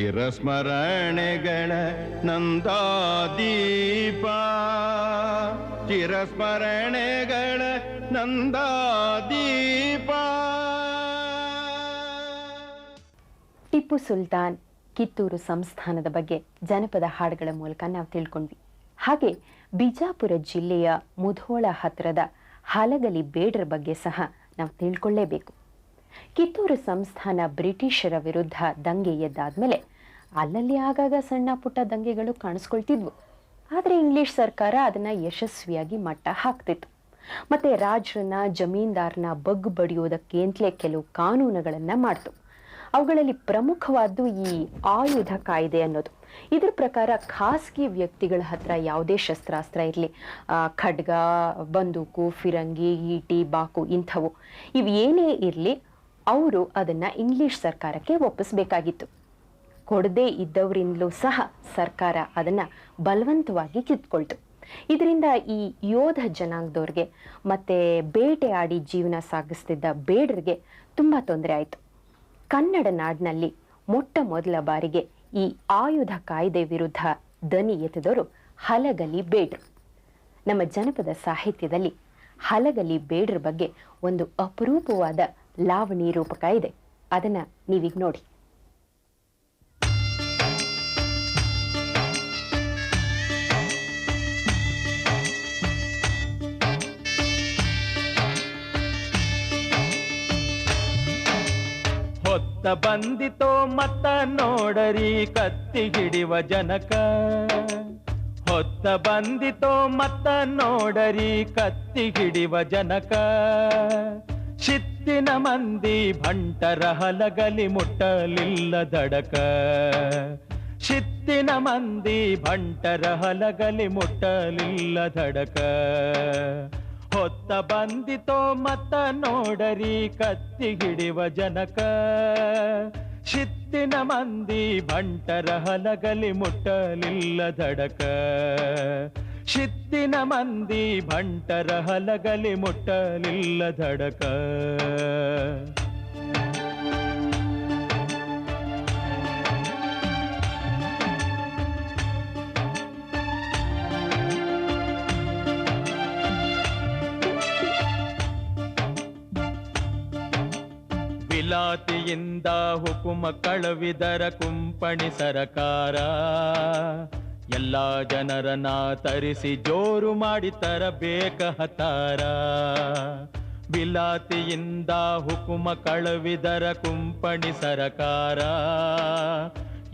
ಚಿರಸ್ಮರಣೆಗಳ ನಂದಾದೀಪ. ಚಿರಸ್ಮರಣೆಗಳ ನಂದಾದೀಪ. ಟಿಪ್ಪು ಸುಲ್ತಾನ್ ಕಿತ್ತೂರು ಸಂಸ್ಥಾನದ ಬಗ್ಗೆ ಜನಪದ ಹಾಡುಗಳ ಮೂಲಕ ನಾವು ತಿಳ್ಕೊಂಡ್ವಿ. ಹಾಗೆ ಬಿಜಾಪುರ ಜಿಲ್ಲೆಯ ಮುಧೋಳ ಹತ್ತಿರದ ಹಲಗಲಿ ಬೇಡರ ಬಗ್ಗೆ ಸಹ ನಾವು ತಿಳ್ಕೊಳ್ಳೇಬೇಕು. ಕಿತ್ತೂರು ಸಂಸ್ಥಾನ ಬ್ರಿಟಿಷರ ವಿರುದ್ಧ ದಂಗೆ ಎದ್ದಾದ್ಮೇಲೆ ಅಲ್ಲಲ್ಲಿ ಆಗಾಗ ಸಣ್ಣ ಪುಟ್ಟ ದಂಗೆಗಳು ಕಾಣಿಸ್ಕೊಳ್ತಿದ್ವು. ಆದರೆ ಇಂಗ್ಲಿಷ್ ಸರ್ಕಾರ ಅದನ್ನು ಯಶಸ್ವಿಯಾಗಿ ಮಟ್ಟ ಹಾಕ್ತಿತ್ತು. ಮತ್ತು ರಾಜರನ್ನ, ಜಮೀನ್ದಾರನ ಬಗ್ಗು ಬಡಿಯೋದಕ್ಕೆ ಅಂತಲೇ ಕೆಲವು ಕಾನೂನುಗಳನ್ನು ಮಾಡ್ತು. ಅವುಗಳಲ್ಲಿ ಪ್ರಮುಖವಾದ್ದು ಈ ಆಯುಧ ಕಾಯ್ದೆ ಅನ್ನೋದು. ಇದ್ರ ಪ್ರಕಾರ ಖಾಸಗಿ ವ್ಯಕ್ತಿಗಳ ಹತ್ರ ಯಾವುದೇ ಶಸ್ತ್ರಾಸ್ತ್ರ ಇರಲಿ. ಖಡ್ಗ, ಬಂದೂಕು, ಫಿರಂಗಿ, ಈಟಿ, ಬಾಕು ಇಂಥವು. ಇವು ಏನೇ ಇರಲಿ, ಅವರು ಅದನ್ನು ಇಂಗ್ಲಿಷ್ ಸರ್ಕಾರಕ್ಕೆ ಒಪ್ಪಿಸ್ಬೇಕಾಗಿತ್ತು. ಕೊಡದೇ ಇದ್ದವರಿಂದಲೂ ಸಹ ಸರ್ಕಾರ ಅದನ್ನ ಬಲವಂತವಾಗಿ ಕಿತ್ಕೊಳ್ತು. ಇದರಿಂದ ಈ ಯೋಧ ಜನಾಂಗದವ್ರಿಗೆ ಮತ್ತೆ ಬೇಟೆ ಆಡಿ ಜೀವನ ಸಾಗಿಸ್ತಿದ್ದ ಬೇಡರಿಗೆ ತುಂಬಾ ತೊಂದರೆ ಆಯಿತು. ಕನ್ನಡ ನಾಡಿನಲ್ಲಿ ಮೊಟ್ಟ ಮೊದಲ ಬಾರಿಗೆ ಈ ಆಯುಧ ಕಾಯ್ದೆ ವಿರುದ್ಧ ದನಿ ಎತ್ತಿದವರು ಹಲಗಲಿ ಬೇಡ್ರು. ನಮ್ಮ ಜನಪದ ಸಾಹಿತ್ಯದಲ್ಲಿ ಹಲಗಲಿ ಬೇಡ್ರ ಬಗ್ಗೆ ಒಂದು ಅಪರೂಪವಾದ ಲಾವಣಿ ರೂಪಕ ಇದೆ. ಅದನ್ನು ನೀವೀಗ ನೋಡಿ. ಹೊತ್ತ ಬಂದಿತೋ ಮತ್ತ ನೋಡರಿ ಕತ್ತಿ ಹಿಡಿವ ಜನಕ. ಹೊತ್ತ ಬಂದಿತೋ ಮತ್ತ ನೋಡರಿ ಕತ್ತಿ ಹಿಡಿವ ಜನಕ. ಶಿತ್ತಿನ ಮಂದಿ ಭಂಟರ ಹಲಗಲಿ ಮುಟ್ಟಲಿಲ್ಲ ದಡಕ. ಶಿತ್ತಿನ ಮಂದಿ ಭಂಟರ ಹಲಗಲಿ ಮುಟ್ಟಲಿಲ್ಲ ದಡಕ. ಹೊತ್ತ ಬಂದಿತೋ ಮತ್ತ ನೋಡರಿ ಕತ್ತಿ ಹಿಡಿವ ಜನಕ. ಶಿತ್ತಿನ ಮಂದಿ ಬಂಟರ ಹಲಗಲಿ ಮುಟ್ಟಲಿಲ್ಲ ಧಡಕ ಶಿತ್ತಿನ ಮಂದಿ ಬಂಟರ ಹಲಗಲಿ ಮುಟ್ಟಲಿಲ್ಲ ದಡಕ. ವಿಲಾತಿಯಿಂದ ಹುಕುಮ ಕಳವಿದರ ಕುಂಪಣಿ ಸರಕಾರ. ಎಲ್ಲ ಜನರನ್ನ ತರಿಸಿ ಜೋರು ಮಾಡಿ ತರಬೇಕ ಹತಾರ. ಬಿಲಾತಿಯಿಂದ ಹುಕುಮ ಕಳವಿದರ ಕುಂಪಣಿ ಸರಕಾರ.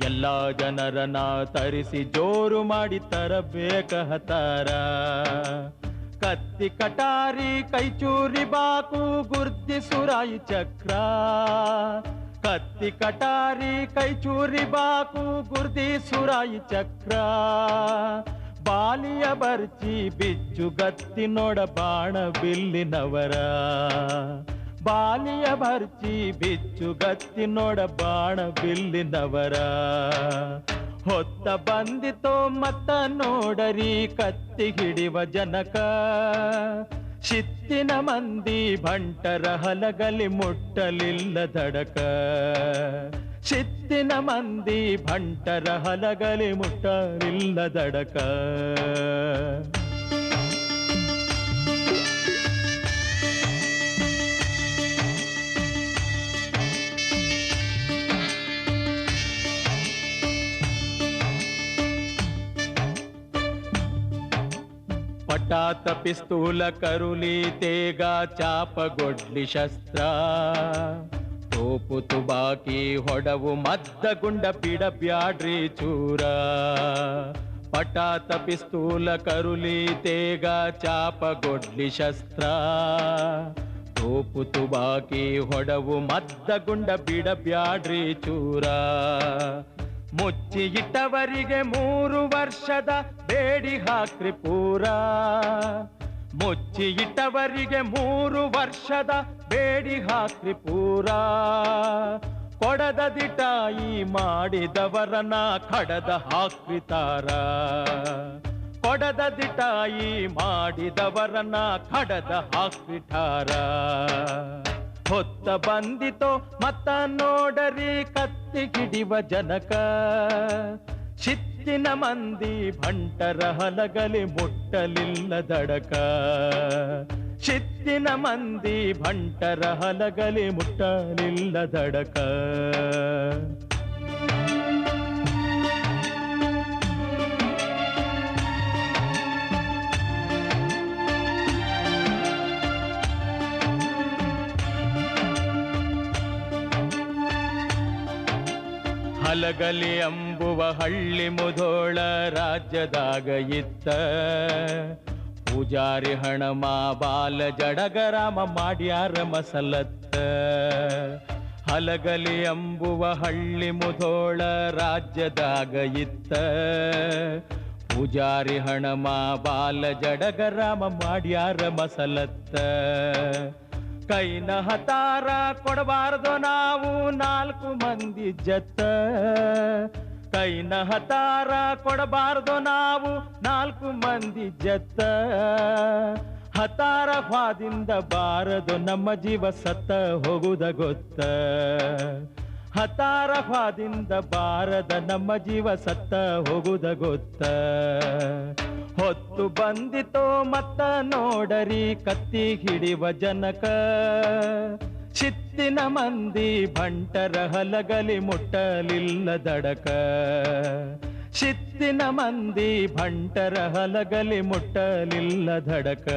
ಎಲ್ಲ ಜನರನ್ನ ತರಿಸಿ ಜೋರು ಮಾಡಿ ತರಬೇಕ ಹತಾರ. ಕತ್ತಿ ಕಟಾರಿ ಕೈಚೂರಿ ಬಾಕು ಗುರ್ದಿ ಸುರಾಯಿ ಚಕ್ರ ಕತ್ತಿ ಕಟಾರಿ ಕೈಚೂರಿ ಬಾಕು ಗುರ್ದಿ ಸುರಾಯಿ ಚಕ್ರ ಬಾಲಿಯ ಬರ್ಚಿ ಬಿಚ್ಚು ಗತ್ತಿ ನೋಡ ಬಾಣ ಬಿಲ್ಲಿನವರ ಬಾಲಿಯ ಬರ್ಚಿ ಬಿಚ್ಚು ಗತ್ತಿ ನೋಡ ಬಾಣ ಬಿಲ್ಲಿನವರ ಹೊತ್ತ ಬಂದಿತೋ ಮತ್ತ ನೋಡರಿ ಕತ್ತಿ ಹಿಡಿವ ಜನಕ. ಶಿತ್ತಿನ ಮಂದಿ ಭಂಟರ ಹಲಗಲಿ ಮುಟ್ಟಲಿಲ್ಲ ದಡಕ. ಶಿತ್ತಿನ ಮಂದಿ ಭಂಟರ ಹಲಗಲಿ ಮುಟ್ಟಲಿಲ್ಲ ದಡಕ. ಪಟಾತ ಪಿಸ್ತೂಲ ಕರುಲಿ ತೇಗ ಚಾಪ ಗೊಡ್ಲಿ ಶಸ್ತ್ರ ತೋಪು ತುಬಾಕಿ ಹೊಡವು ಮದ್ದ ಗುಂಡ ಪಿಡ ಬ್ಯಾಡ್ರಿ ಚೂರ ಪಟಾತ ಪಿಸ್ತೂಲ ಕರುಲಿ ತೇಗ ಚಾಪ ಗೊಡ್ಲಿ ಶಸ್ತ್ರ ತೋಪು ತುಬಾಕಿ ಹೊಡವು ಮದ್ದ ಗುಂಡ ಬಿಡ ಬ್ಯಾಡ್ರಿ ಚೂರ ಮುಚ್ಚಿ ಇಟ್ಟವರಿಗೆ ಮೂರು ವರ್ಷದ ಬೇಡಿ ಹಾಕ್ರಿ ಪೂರ. ಮುಚ್ಚಿ ಇಟ್ಟವರಿಗೆ ಮೂರು ವರ್ಷದ ಬೇಡಿ ಹಾಕ್ರಿ ಪೂರ. ಕೊಡದ ದಿಟಾಯಿ ಮಾಡಿದವರನ ಕಡದ ಹಾಕ್ರಿತಾರ ಕೊಡದ ದಿಟಾಯಿ ಮಾಡಿದವರನ ಕಡದ ಹಾಕ್ರಿಠಾರ ಹೊತ್ತ ಬಂದಿತೋ ಮತ್ತ ನೋಡರಿ ಕತ್ತಿ ಹಿಡಿವ ಜನಕ ಶಿತ್ತಿನ ಮಂದಿ ಭಂಟರ ಹಲಗಲಿ ಮುಟ್ಟಲಿಲ್ಲ ದಡಕ ಶಿತ್ತಿನ ಮಂದಿ ಭಂಟರ ಹಲಗಲಿ ಮುಟ್ಟಲಿಲ್ಲ ಹಲಗಲಿ ಅಂಬುವ ಹಳ್ಳಿ ಮುಧೋಳ ರಾಜ್ಯದಾಗ ಇತ್ತ. ಪೂಜಾರಿ ಹಣಮ ಬಾಲ ಜಡಗರಾಮ ಮಾಡ್ಯಾರ ಮಸಲತ್ತ. ಹಲಗಲಿ ಅಂಬುವ ಹಳ್ಳಿ ಮುಧೋಳ ರಾಜ್ಯದಾಗ ಇತ್ತ. ಪೂಜಾರಿ ಹಣಮ ಬಾಲ ಜಡಗರಾಮ ಮಾಡ್ಯಾರ ಮಸಲತ್ತ. ಕೈನ ಹತಾರ ಕೊಡಬಾರ್ದು ನಾವು ನಾಲ್ಕು ಮಂದಿ ಜತ್ತ ಕೈನ ಹತಾರ ಕೊಡಬಾರ್ದು ನಾವು ನಾಲ್ಕು ಮಂದಿ ಜತ್ತ ಹತಾರ ಹ್ವಾದಿಂದ ಬಾರದು ನಮ್ಮ ಜೀವ ಸತ್ತ ಹೋಗುದ ಗೊತ್ತ. ಹತಾರ ಹ್ವಾದಿಂದ ಬಾರದ ನಮ್ಮ ಜೀವ ಸತ್ತ ಹೋಗುದ ಗೊತ್ತ. ಹೊತ್ತು ಬಂದಿತೋ ಮತ್ತ ನೋಡರಿ ಕತ್ತಿ ಹಿಡಿವ ಜನಕ. ಚಿತ್ತಿನ ಮಂದಿ ಭಂಟರ ಹಲಗಲಿ ಮುಟ್ಟಲಿಲ್ಲ ದಡಕ. ಚಿತ್ತಿನ ಮಂದಿ ಭಂಟರ ಹಲಗಲಿ ಮುಟ್ಟಲಿಲ್ಲ ದಡಕ.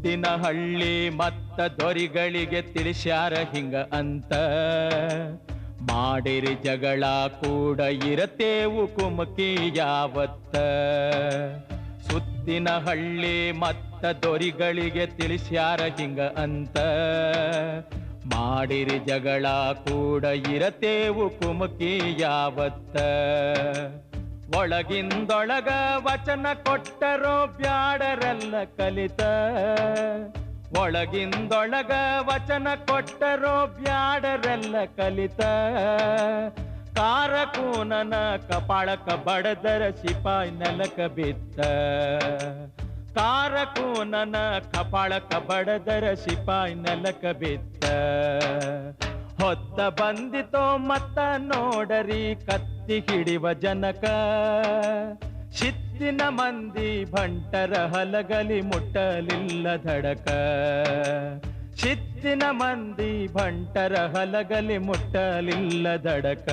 ಸುತ್ತಿನ ಹಳ್ಳಿ ಮತ್ತ ದೊರಿಗಳಿಗೆ ತಿಳಿಸ್ಯಾರ ಹಿಂಗ ಅಂತ. ಮಾಡಿರಿ ಜಗಳ ಕೂಡ ಇರತೇವು ಕುಮಕಿ ಯಾವತ್ತ. ಸುತ್ತಿನ ಹಳ್ಳಿ ಮತ್ತ ದೊರಿಗಳಿಗೆ ತಿಳಿಸ್ಯಾರ ಹಿಂಗ ಅಂತ. ಮಾಡಿರಿ ಜಗಳ ಕೂಡ ಇರತೇವು ಕುಮಕಿ ಯಾವತ್ತ. ಒಳಗಿಂದೊಳಗ ವಚನ ಕೊಟ್ಟರೋ ಬ್ಯಾಡರೆಲ್ಲ ಕಲಿತ. ಒಳಗಿಂದೊಳಗ ವಚನ ಕೊಟ್ಟರೋ ಬ್ಯಾಡರೆಲ್ಲ ಕಲಿತ. ಕಾರಕೂನನ ಕಪಾಳಕ ಬಡದರ ಸಿಪಾಯಿ ನೆಲಕ ಬಿತ್ತ. ಕಾರಕೂನನ ಕಪಾಳಕ ಬಡದರ ಸಿಪಾಯಿ ನೆಲಕ ಬಿತ್ತ. ಹೊತ್ತ ಬಂದಿತೋ ಮತ್ತ ನೋಡರಿ ಕತ್ತಿ ಹಿಡಿವ ಜನಕ. ಶಿತ್ತಿನ ಮಂದಿ ಭಂಟರ ಹಲಗಲಿ ಮುಟ್ಟಲಿಲ್ಲ ಧಡಕ. ಶಿತ್ತಿನ ಮಂದಿ ಭಂಟರ ಹಲಗಲಿ ಮುಟ್ಟಲಿಲ್ಲ ದಡಕ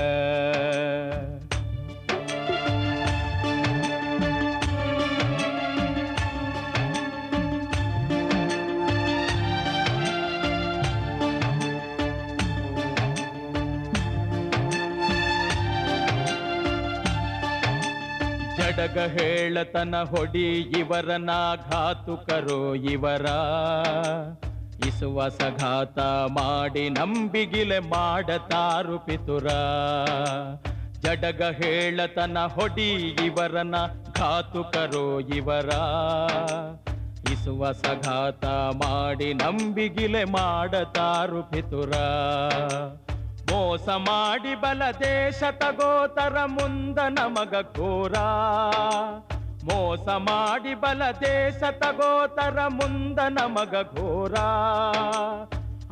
ಜಡಗ ಹೇಳತನ ಹೊಡಿ ಇವರನ ಘಾತುಕರು ಇವರ. ಇಸುವಸಘಾತ ಮಾಡಿ ನಂಬಿಗಿಲೆ ಮಾಡತಾರು ಪಿತುರ. ಜಡಗ ಹೇಳತನ ಹೊಡಿ ಇವರನ ಘಾತುಕರು ಇವರ. ಇಸುವಸಘಾತ ಮಾಡಿ ನಂಬಿಗಿಲೆ ಮಾಡತಾರು ಪಿತುರ. ಮೋಸ ಮಾಡಿ ಬಲ ದೇಶ ತಗೋತರ ಮುಂದ ನಮಗ ಘೋರ. ಮೋಸ ಮಾಡಿ ಬಲ ದೇಶ ತಗೋತರ ಮುಂದ ನಮಗ ಘೋರ.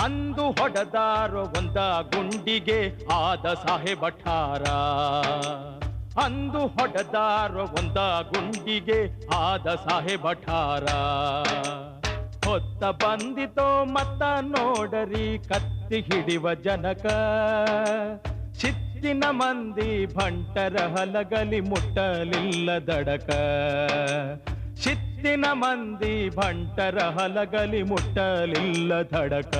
ಅಂದು ಹೊಡೆದಾರೋ ಒಂದ ಗುಂಡಿಗೆ ಆದ ಸಾಹೇಬ ಠಾರ ಅಂದು ಹೊಡೆದಾರೋ ಒಂದ ಗುಂಡಿಗೆ ಆದ ಸಾಹೇಬ ಠಾರ ಹೊತ್ತ ಬಂದಿತೋ ಮತ್ತ ನೋಡರಿ ಕತ್ತಿ ಹಿಡಿವ ಜನಕ. ಸಿತ್ತಿನ ಮಂದಿ ಭಂಟರ ಹಲಗಲಿ ಮುಟ್ಟಲಿಲ್ಲ ದಡಕ ಸಿತ್ತಿನ ಮಂದಿ ಭಂಟರ ಹಲಗಲಿ ಮುಟ್ಟಲಿಲ್ಲ ದಡಕ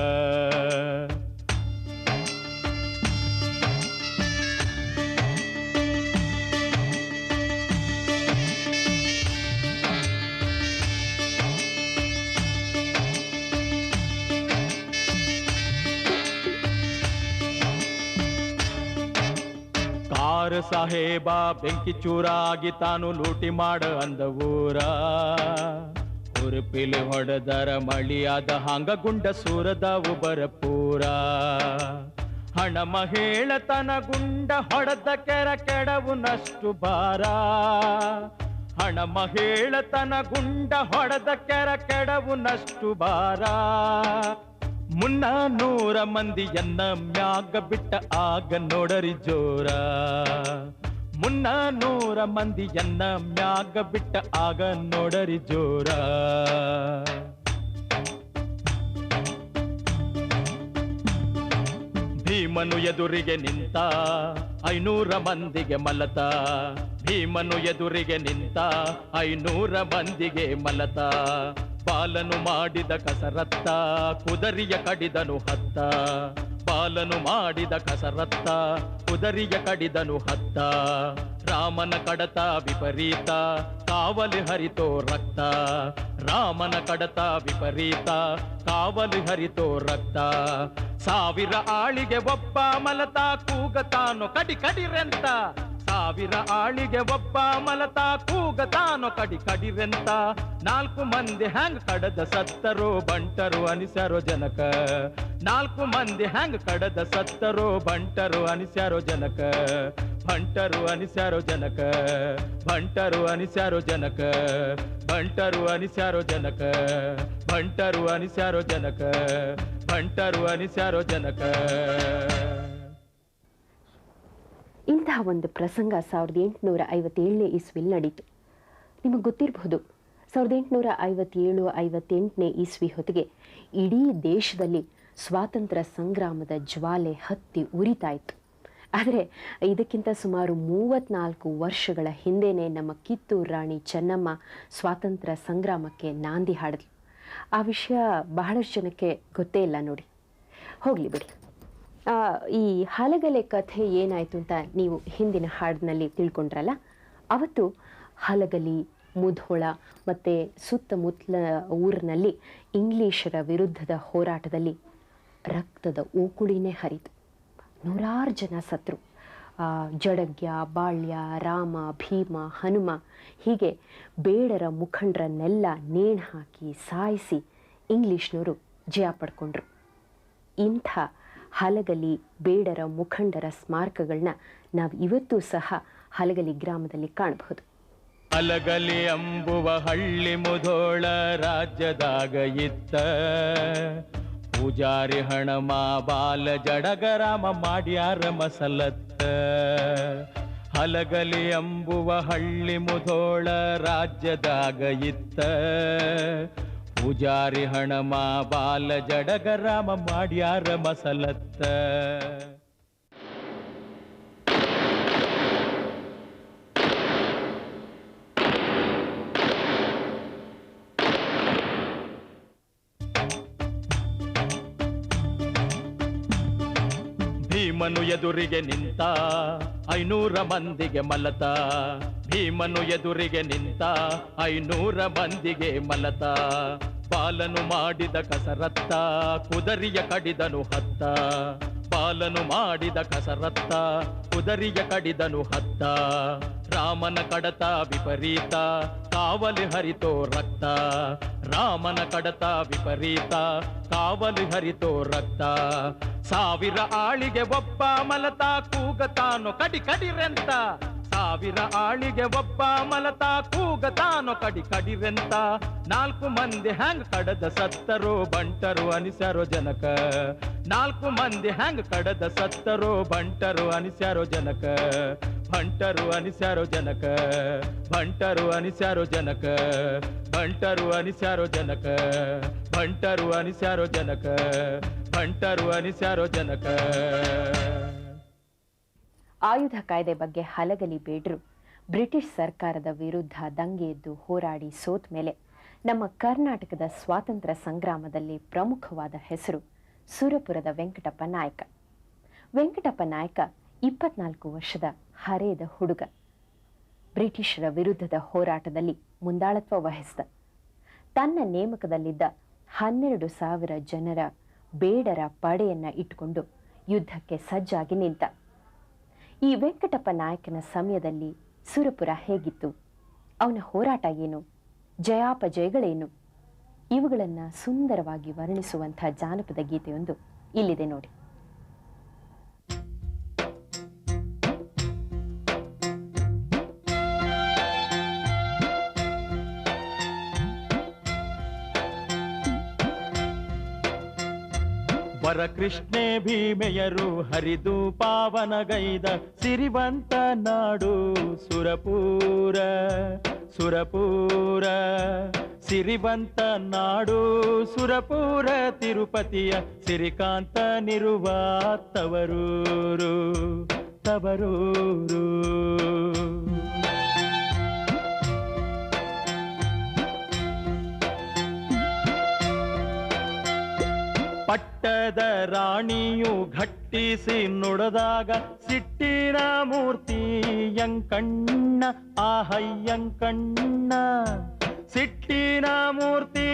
ಕಾರ್ ಸಾಹೇಬ, ಬೆಂಕಿ ಚೂರಾಗಿ ತಾನು ಲೂಟಿ ಮಾಡ ಅಂದ ಊರ. ಉರುಪಿಲಿ ಹೊಡೆದರ ಮಳಿಯಾದ ಹಾಂಗ ಗುಂಡ ಸೂರದ ಉಬರ ಪೂರ. ಹಣ ಮಹೇಳತನ ಗುಂಡ ಹೊಡೆದ ಕೆರ ಕೆಡವು ನಷ್ಟು ಬಾರ ಹಣ ಮಹೇಳತನ ಗುಂಡ ಹೊಡೆದ ಕೆರ ಕೆಡವು ನಷ್ಟು ಭಾರ. ಮುನ್ನ ನೂರ ಮಂದಿಯನ್ನ ಮ್ಯಾಗ ಬಿಟ್ಟ ಆಗ ನೋಡರಿ ಜೋರ. ಮುನ್ನ ನೂರ ಮಂದಿಯನ್ನ ಮ್ಯಾಗ ಬಿಟ್ಟ ಆಗ ನೋಡರಿ ಜೋರ. ಭೀಮನು ಎದುರಿಗೆ ನಿಂತ, ಐನೂರ ಮಂದಿಗೆ ಮಲತ. ಭೀಮನು ಎದುರಿಗೆ ನಿಂತ, ಐನೂರ ಮಂದಿಗೆ ಮಲತ. ಬಾಲನು ಮಾಡಿದ ಕಸರತ್ತ, ಕುದರಿಯ ಕಡಿದನು ಹತ್ತ. ಬಾಲನು ಮಾಡಿದ ಕಸರತ್ತ, ಕುದರಿಯ ಕಡಿದನು ಹತ್ತ. ರಾಮನ ಕಡತ ವಿಪರೀತ, ಕಾವಲಿ ಹರಿತೋ ರಕ್ತ. ರಾಮನ ಕಡತ ವಿಪರೀತ, ಕಾವಲಿ ಹರಿತೋ ರಕ್ತ. ಸಾವಿರ ಆಳಿಗೆ ಒಬ್ಬ ಮಲತ, ಕೂಗತಾನು ಕಡಿ ಕಡಿರೆಂತ. ಸಾವಿರ ಆಳಿಗೆ ಒಬ್ಬ ಮಲತಾ ಕೂಗತಾನೋ ಕಡಿ ಕಡಿರೆಂತ. ನಾಲ್ಕು ಮಂದಿ ಹ್ಯಾಂಗ್ ಕಡದ ಸತ್ತರೋ ಬಂಟರು ಅನಿಸ್ಯಾರೋ ಜನಕ. ನಾಲ್ಕು ಮಂದಿ ಹ್ಯಾಂಗ್ ಕಡದ ಸತ್ತರೋ ಬಂಟರು ಅನಿಸ್ಯಾರೋ ಜನಕ. ಬಂಟರು ಅನಿಸ್ಯಾರೋ ಜನಕ. ಬಂಟರು ಅನಿಸ್ಯಾರೋ ಜನಕ. ಬಂಟರು ಅನಿಸ್ಯಾರೋ ಜನಕ. ಬಂಟರು ಅನಿಸ್ಯಾರೋ ಜನಕ. ಬಂಟರು ಅನಿಸ್ಯಾರೋ ಜನಕ. ಇಂತಹ ಒಂದು ಪ್ರಸಂಗ ಸಾವಿರದ ಎಂಟುನೂರ ಐವತ್ತೇಳನೇ ಇಸ್ವಿಲ್ ನಡೀತು. ನಿಮಗೆ ಗೊತ್ತಿರಬಹುದು, ಸಾವಿರದ ಎಂಟುನೂರ ಐವತ್ತೇಳು ಐವತ್ತೆಂಟನೇ ಇಸ್ವಿ ಹೊತ್ತಿಗೆ ಇಡೀ ದೇಶದಲ್ಲಿ ಸ್ವಾತಂತ್ರ್ಯ ಸಂಗ್ರಾಮದ ಜ್ವಾಲೆ ಹತ್ತಿ ಉರಿತಾ ಇತ್ತು. ಆದರೆ ಇದಕ್ಕಿಂತ ಸುಮಾರು ಮೂವತ್ನಾಲ್ಕು ವರ್ಷಗಳ ಹಿಂದೆಯೇ ನಮ್ಮ ಕಿತ್ತೂರು ರಾಣಿ ಚೆನ್ನಮ್ಮ ಸ್ವಾತಂತ್ರ್ಯ ಸಂಗ್ರಾಮಕ್ಕೆ ನಾಂದಿ ಹಾಡಿದ್ಲು. ಆ ವಿಷಯ ಬಹಳಷ್ಟು ಜನಕ್ಕೆ ಗೊತ್ತೇ ಇಲ್ಲ ನೋಡಿ. ಹೋಗಲಿ ಬಿಡಿ. ಈ ಹಲಗಲೆ ಕಥೆ ಏನಾಯಿತು ಅಂತ ನೀವು ಹಿಂದಿನ ಹಾಡಿನಲ್ಲಿ ತಿಳ್ಕೊಂಡ್ರಲ್ಲ? ಅವತ್ತು ಹಲಗಲಿ, ಮುಧೋಳ ಮತ್ತು ಸುತ್ತಮುತ್ತಲ ಊರಿನಲ್ಲಿ ಇಂಗ್ಲೀಷರ ವಿರುದ್ಧದ ಹೋರಾಟದಲ್ಲಿ ರಕ್ತದ ಊಕುಳಿನೇ ಹರಿತು. ನೂರಾರು ಜನ ಸತ್ರು. ಜಡಗ್ಯ ಬಾಳ್ಯ, ರಾಮ, ಭೀಮ, ಹನುಮ ಹೀಗೆ ಬೇಡರ ಮುಖಂಡರನ್ನೆಲ್ಲ ನೇಣು ಹಾಕಿ ಸಾಯಿಸಿ ಇಂಗ್ಲೀಷ್ನವರು ಜಯ ಪಡ್ಕೊಂಡ್ರು. ಇಂಥ ಹಲಗಲಿ ಬೇಡರ ಮುಖಂಡರ ಸ್ಮಾರಕಗಳನ್ನ ನಾವು ಇವತ್ತು ಸಹ ಹಲಗಲಿ ಗ್ರಾಮದಲ್ಲಿ ಕಾಣಬಹುದು. ಹಲಗಲಿ ಅಂಬುವ ಹಳ್ಳಿ ಮುಧೋಳ ರಾಜ್ಯದಾಗ ಇತ್ತ. ಪೂಜಾರಿ ಹಣಮ ಬಾಲ ಜಡಗರಾಮ ಮಾಡ್ಯಾರ ಮಸಲತ್ತ. ಹಲಗಲಿ ಅಂಬುವ ಹಳ್ಳಿ ಮುಧೋಳ ರಾಜ್ಯದಾಗ ಇತ್ತ. ಪೂಜಾರಿ ಹಣಮ, ಬಾಲ ಜಡಗರಾಮ ಮಾಡ್ಯಾರ ಮಸಲತ್ತ. ಭೀಮನು ಎದುರಿಗೆ ನಿಂತ, ಐನೂರ ಮಂದಿಗೆ ಮಲತ. ಭೀಮನು ಎದುರಿಗೆ ನಿಂತ, ಐನೂರ ಮಂದಿಗೆ ಮಲತ. ಬಾಲನು ಮಾಡಿದ ಕಸರತ್ತ, ಕುದರಿಯ ಕಡಿದನು ಹತ್ತ. ಬಾಲನು ಮಾಡಿದ ಕಸರತ್ತ, ಕುದರಿಯ ಕಡಿದನು ಹತ್ತ. ರಾಮನ ಕಡತ ವಿಪರೀತ, ಕಾವಲಿ ಹರಿತೋ ರಕ್ತ. ರಾಮನ ಕಡತ ವಿಪರೀತ, ಕಾವಲಿ ಹರಿತೋ ರಕ್ತ. ಸಾವಿರ ಆಳಿಗೆ ಒಬ್ಬ ಮಲತ, ಕೂಗತಾನು ಕಡಿ ಕಡಿರೆಂತ ಸಾವಿರ ಆಳಿಗೆ ಒಬ್ಬ ಮಲತ ಕೂಗತಾನು ಕಡಿ ಕಡಿವೆಂತ. ನಾಲ್ಕು ಮಂದಿ ಹ್ಯಾಂಗ್ ಕಡದ ಸತ್ತರು ಬಂಟರು ಅನಿಸ್ಯಾರೋ ಜನಕ. ನಾಲ್ಕು ಮಂದಿ ಹ್ಯಾಂಗ್ ಕಡದ ಸತ್ತರು ಬಂಟರು ಅನಿಸ್ಯಾರೋ ಜನಕ. ಬಂಟರು ಅನಿಸ್ಯಾರೋ ಜನಕ. ಬಂಟರು ಅನಿಸ್ಯಾರೋ ಜನಕ. ಬಂಟರು ಅನಿಸ್ಯಾರೋ ಜನಕ. ಬಂಟರು ಅನಿಸ್ಯಾರೋ ಜನಕ. ಬಂಟರು ಜನಕ. ಆಯುಧ ಕಾಯ್ದೆ ಬಗ್ಗೆ ಹಲಗಲಿ ಬೇಡ್ರು. ಬ್ರಿಟಿಷ್ ಸರ್ಕಾರದ ವಿರುದ್ಧ ದಂಗೆ ಎದ್ದು ಹೋರಾಡಿ ಸೋತ್ ಮೇಲೆ ನಮ್ಮ ಕರ್ನಾಟಕದ ಸ್ವಾತಂತ್ರ್ಯ ಸಂಗ್ರಾಮದಲ್ಲಿ ಪ್ರಮುಖವಾದ ಹೆಸರು ಸುರಪುರದ ವೆಂಕಟಪ್ಪ ನಾಯಕ. ವೆಂಕಟಪ್ಪ ನಾಯಕ ಇಪ್ಪತ್ನಾಲ್ಕು ವರ್ಷದ ಹರೆಯದ ಹುಡುಗ. ಬ್ರಿಟಿಷರ ವಿರುದ್ಧದ ಹೋರಾಟದಲ್ಲಿ ಮುಂದಾಳತ್ವ ವಹಿಸಿದ. ತನ್ನ ನೇಮಕದಲ್ಲಿದ್ದ ಹನ್ನೆರಡು ಸಾವಿರ ಜನರ ಬೇಡರ ಪಡೆಯನ್ನ ಇಟ್ಟುಕೊಂಡು ಯುದ್ಧಕ್ಕೆ ಸಜ್ಜಾಗಿ ನಿಂತ. ಈ ವೆಂಕಟಪ್ಪ ನಾಯಕನ ಸಮಯದಲ್ಲಿ ಸುರಪುರ ಹೇಗಿತ್ತು? ಅವನ ಹೋರಾಟ ಏನು? ಜಯಾಪಜಯಗಳೇನು? ಇವುಗಳನ್ನು ಸುಂದರವಾಗಿ ವರ್ಣಿಸುವಂಥ ಜಾನಪದ ಗೀತೆಯೊಂದು ಇಲ್ಲಿದೆ ನೋಡಿ. ವರಕೃಷ್ಣೆ ಭೀಮೆಯರು ಹರಿದು ಪಾವನಗೈದ ಸಿರಿವಂತ ನಾಡು. ಸುರಪೂರ ಸುರಪೂರ, ಸಿರಿವಂತ ನಾಡು. ಸುರಪೂರ ತಿರುಪತಿಯ ಸಿರಿಕಾಂತ ನಿರುವ ತವರೂರು ತವರೂರು. ಪಟ್ಟದ ರಾಣಿಯು ಘಟ್ಟಿಸಿ ನುಡದಾಗ ಸಿಟ್ಟಿನ ಮೂರ್ತಿ ಯಂಕಣ್ಣ ಆಹಯ್ಯಂಕಣ್ಣ ಸಿಟ್ಟಿನ ಮೂರ್ತಿ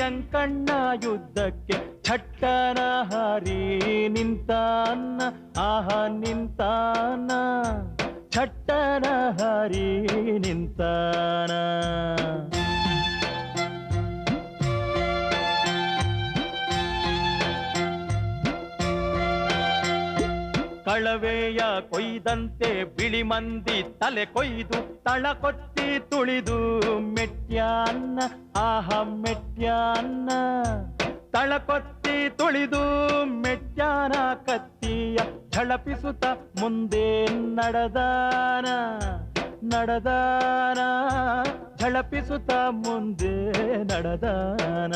ಯಂಕಣ್ಣ ಯುದ್ಧಕ್ಕೆ ಛಟ್ಟನ ಹರಿ ನಿಂತಾನ, ಆಹ ನಿಂತಾನ. ಛಟ್ಟನ ಹರಿ ನಿಂತಾನ. ಕಳವೆಯ ಕೊಯ್ದಂತೆ ಬಿಳಿ ಮಂದಿ ತಲೆ ಕೊಯ್ದು ತಳ ಕೊಟ್ಟಿ ತುಳಿದು ಮೆಟ್ಯಾನ್ನ, ಆಹ ಮೆಟ್ಯಾನ್ನ. ತಳ ಕೊಟ್ಟಿ ತುಳಿದು ಮೆಟ್ಯಾನ ಕತ್ತಿಯ ಝಳಪಿಸುತ್ತ ಮುಂದೆ ನಡೆದಾನ ನಡೆದಾನ. ಝಳಪಿಸುತ್ತ ಮುಂದೆ ನಡೆದಾನ.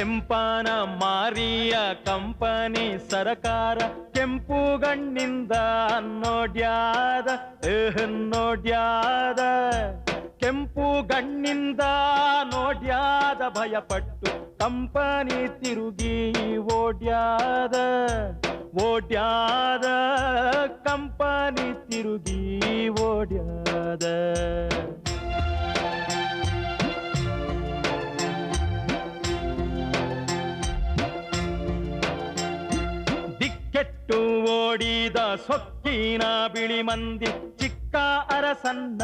ಕೆಂಪನ ಮಾರಿಯ ಕಂಪನಿ ಸರಕಾರ ಕೆಂಪು ಗಣ್ಣಿಂದ ನೋಡ್ಯಾದ ನೋಡ್ಯಾದ ಕೆಂಪು ಗಣ್ಣಿಂದ ನೋಡ್ಯಾದ ಭಯಪಟ್ಟು ಕಂಪನಿ ತಿರುಗಿ ಓಡ್ಯಾದ ಓಡ್ಯಾದ. ಕಂಪನಿ ತಿರುಗಿ ಓಡ್ಯಾದ. ದಿಕ್ಕೆಟ್ಟು ಓಡಿದ ಸೊಕ್ಕಿನ ಬಿಳಿ ಮಂದಿ ಚಿಕ್ಕ ಅರಸನ್ನ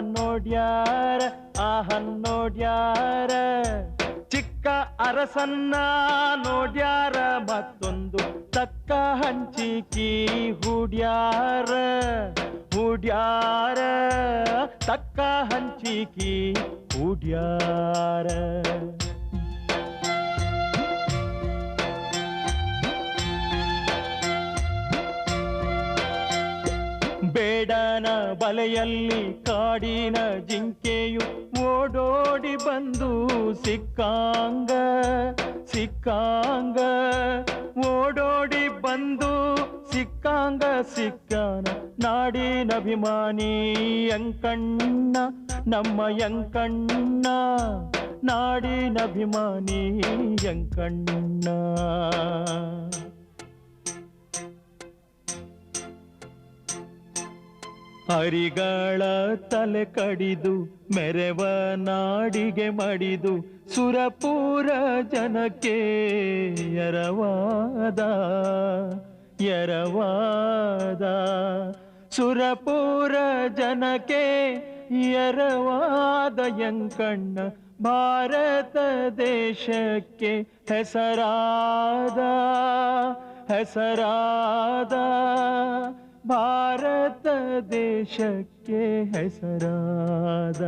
ನೋಡ್ಯಾರ ಆಹ ನೋಡ್ಯಾರ. ಚಿಕ್ಕ ಅರಸನ್ನ ನೋಡ್ಯಾರ, ಮತ್ತೊಂದು ತಕ್ಕ ಹಂಚಿಕಿ ಹುಡ್ಯಾರ. ಹೂಡ್ಯಾರ, ತಕ್ಕ ಹಂಚಿಕಿ ಹೂಡ್ಯಾರ. ಬಲೆಯಲ್ಲಿ ಕಾಡಿನ ಜಿಂಕೆಯು ಓಡೋಡಿ ಬಂದು ಸಿಕ್ಕಾಂಗ ಸಿಕ್ಕಾಂಗ ಓಡೋಡಿ ಬಂದು ಸಿಕ್ಕಾಂಗ ಸಿಕ್ಕಾನ ನಾಡಿನಭಿಮಾನಿ ಯಂಕಣ್ಣ ನಮ್ಮ ಯಂಕಣ್ಣ ನಾಡಿನಭಿಮಾನಿ ಯಂಕಣ್ಣ ಹರಿಗಳ ತಲೆ ಕಡಿದು ಮೆರವ ನಾಡಿಗೆ ಮಡಿದು ಸುರಪೂರ ಜನಕ್ಕೆ ಎರವಾದ ಎರವಾದ. ಸುರಪೂರ ಜನಕ್ಕೆ ಎರವಾದ ಯಂಕಣ್ಣ ಭಾರತ ದೇಶಕ್ಕೆ ಹೆಸರಾದ ಹೆಸರಾದ. ಭಾರತ ದೇಶಕ್ಕೆ ಹೆಸರಾದ,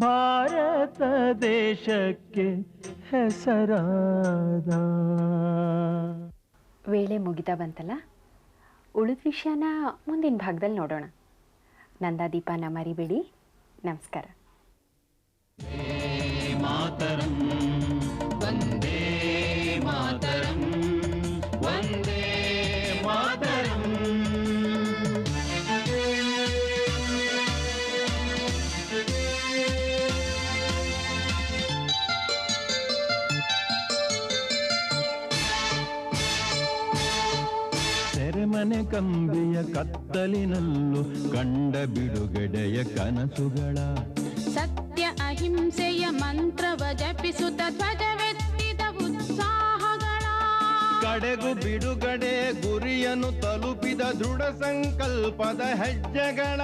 ಭಾರತ ದೇಶಕ್ಕೆ ಹೆಸರಾದ. ವೇಳೆ ಮುಗಿತಾ ಬಂತಲ್ಲ ಉಳಿದ ವಿಷಯನ ಮುಂದಿನ ಭಾಗದಲ್ಲಿ ನೋಡೋಣ. ನಂದಾದೀಪನ ಮರಿಬೇಡಿ. ನಮಸ್ಕಾರ. ಸೆರೆಮನೆ ಕಂಬಿಯ ಕತ್ತಲಿನಲ್ಲೂ ಕಂಡ ಬಿಡುಗಡೆಯ ಕನಸುಗಳ. ಸತ್ಯ ಅಹಿಂಸೆಯ ಮಂತ್ರವ ಜಪಿಸುತ್ತ ಧ್ವಜವೆತ್ತಿದ ಉತ್ಸಾಹಗಳ. ಕಡೆಗು ಬಿಡುಗಡೆ ಗುರಿಯನ್ನು ತಲುಪಿದ ದೃಢ ಸಂಕಲ್ಪದ ಹೆಜ್ಜೆಗಳ.